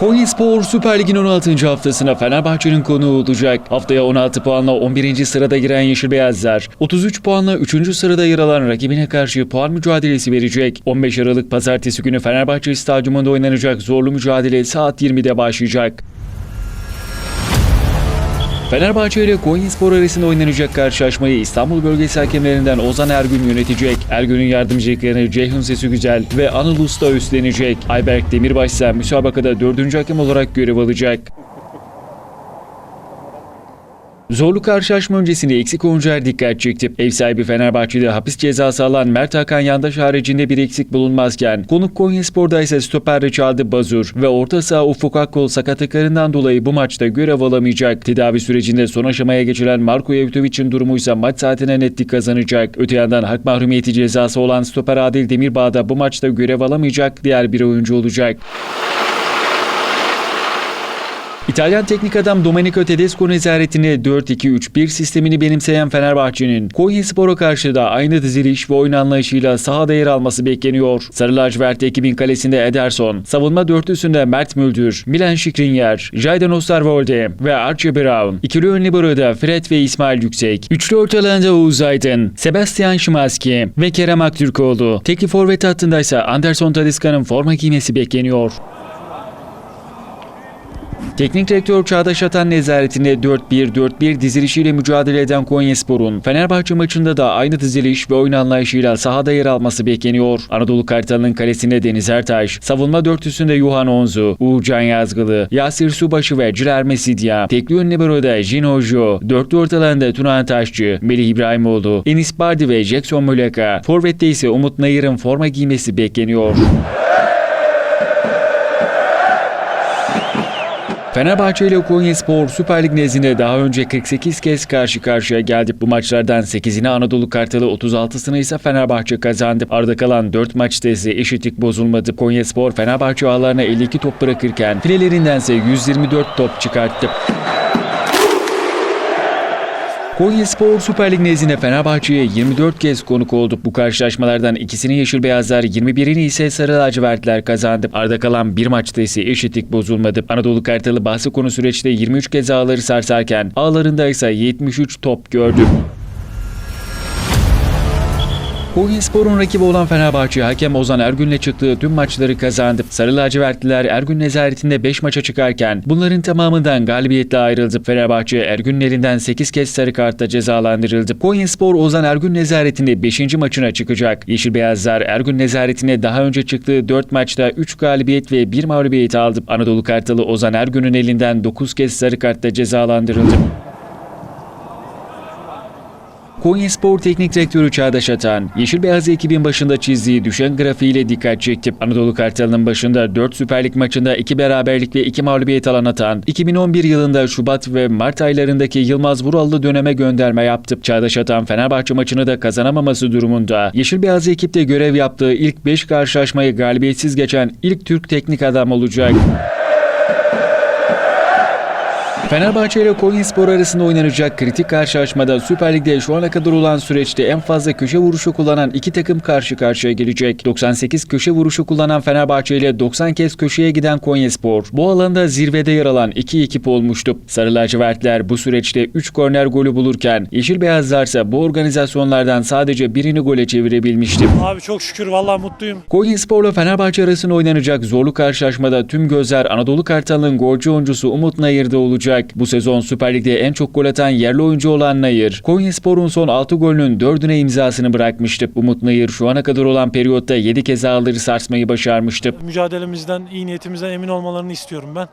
Konyaspor Süper Lig'in 16. haftasına Fenerbahçe'nin konuğu olacak. Haftaya 16 puanla 11. sırada giren Yeşil Beyazlar, 33 puanla 3. sırada yer alan rakibine karşı puan mücadelesi verecek. 15 Aralık Pazartesi günü Fenerbahçe Stadyumunda oynanacak zorlu mücadele saat 20'de başlayacak. Fenerbahçe ile Konyaspor arasında oynanacak karşılaşmayı İstanbul bölgesi hakemlerinden Ozan Ergün yönetecek. Ergün'ün yardımcılıklarını Ceyhun Sesi Güzel ve Anıl Usta üstlenecek. Ayberk Demirbaş ise müsabakada dördüncü hakem olarak görev alacak. Zorlu karşılaşma öncesinde eksik oyuncular dikkat çekti. Ev sahibi Fenerbahçe'de hapis cezası alan Mert Hakan Yandaş haricinde bir eksik bulunmazken konuk Konyaspor'da ise stoper çaldı Bazur ve orta saha Ufuk Akkol sakatlıklarından dolayı bu maçta görev alamayacak. Tedavi sürecinde son aşamaya geçilen Marko Yevtovic'in durumu ise maç saatine netlik kazanacak. Öte yandan hak mahrumiyeti cezası olan stoper Adil Demirbağ da bu maçta görev alamayacak diğer bir oyuncu olacak. İtalyan teknik adam Domenico Tedesco nezaretine 4-2-3-1 sistemini benimseyen Fenerbahçe'nin Konyaspor'a karşı da aynı diziliş ve oyun anlayışıyla sahada yer alması bekleniyor. Sarı lacivert ekibin kalesinde Ederson, savunma dörtlüsünde Mert Müldür, Milan Skriniar, Jayden Osterwolde ve Archie Brown, ikili ön libero'da Fred ve İsmail Yüksek, üçlü ortalarında Oğuz Aydın, Sebastian Szymanski ve Kerem Aktürkoğlu. Tekli forvet hattında ise Anderson Talisca'nın forma giymesi bekleniyor. Teknik direktör Çağdaş Atan nezaretinde 4-1-4-1 dizilişiyle mücadele eden Konyaspor'un Fenerbahçe maçında da aynı diziliş ve oyun anlayışıyla sahada yer alması bekleniyor. Anadolu Kartalı'nın kalesinde Deniz Ertaş, savunma dörtlüsünde Yuhan Onzu, Uğurcan Yazgılı, Yasir Subaşı ve Ciler Mesidya, tekli ön libero'da Jin Jo, dörtlü ortalarında Turan Taşçı, Melih İbrahimoğlu, Enis Bardi ve Jackson Muleka, forvette ise Umut Nayır'ın forma giymesi bekleniyor. Fenerbahçe ile Konyaspor Süper Lig nezdinde daha önce 48 kez karşı karşıya geldi. Bu maçlardan 8'ini Anadolu Kartalı 36'sını ise Fenerbahçe kazandı. Arada kalan 4 maçta ise eşitlik bozulmadı. Konyaspor Fenerbahçe ağlarına 52 top bırakırken filelerindense 124 top çıkarttı. Konyaspor Süper Lig nezdinde Fenerbahçe'ye 24 kez konuk oldu. Bu karşılaşmalardan ikisini Yeşil Beyazlar, 21'ini ise Sarı Lacivertler kazandı. Arada kalan bir maçta ise eşitlik bozulmadı. Anadolu Kartalı bahsi konu süreçte 23 kez ağları sarsarken ağlarında ise 73 top gördü. Konyaspor'un rakibi olan Fenerbahçe hakem Ozan Ergün'le çıktığı tüm maçları kazandı. Sarı lacivertliler Ergün nezaretinde 5 maça çıkarken bunların tamamından galibiyetle ayrıldı. Fenerbahçe Ergün'ün elinden 8 kez sarı kartla cezalandırıldı. Konyaspor Ozan Ergün nezaretinde 5. maçına çıkacak. Yeşil Beyazlar Ergün nezaretine daha önce çıktığı 4 maçta 3 galibiyet ve 1 mağlubiyet aldı. Anadolu Kartalı Ozan Ergün'ün elinden 9 kez sarı kartla cezalandırıldı. Konyaspor Teknik Direktörü Çağdaş Atan, Yeşil Beyaz ekibin başında çizdiği düşen grafiğiyle dikkat çekti. Anadolu Kartalı'nın başında 4 Süper Lig maçında 2 beraberlik ve 2 mağlubiyet alan Atan, 2011 yılında Şubat ve Mart aylarındaki Yılmaz Vurallı döneme gönderme yaptı. Çağdaş Atan Fenerbahçe maçını da kazanamaması durumunda Yeşil Beyaz ekipte görev yaptığı ilk 5 karşılaşmayı galibiyetsiz geçen ilk Türk teknik adam olacak. Fenerbahçe ile Konyaspor arasında oynanacak kritik karşılaşmada Süper Lig'de şu ana kadar olan süreçte en fazla köşe vuruşu kullanan iki takım karşı karşıya gelecek. 98 köşe vuruşu kullanan Fenerbahçe ile 90 kez köşeye giden Konyaspor bu alanda zirvede yer alan iki ekip olmuştu. Sarı lacivertler bu süreçte 3 korner golü bulurken Yeşil Beyazlar ise bu organizasyonlardan sadece birini gole çevirebilmişti. Abi çok şükür vallahi mutluyum. Konyaspor'la Fenerbahçe arasında oynanacak zorlu karşılaşmada tüm gözler Anadolu Kartalı'nın golcü oyuncusu Umut Nayır'da olacak. Bu sezon Süper Lig'de en çok gol atan yerli oyuncu olan Nayır, Konyaspor'un son 6 golünün 4'üne imzasını bırakmıştı. Umut Nayır şu ana kadar olan periyotta 7 kez ağları sarsmayı başarmıştı. Mücadelemizden, iyi niyetimizden emin olmalarını istiyorum ben.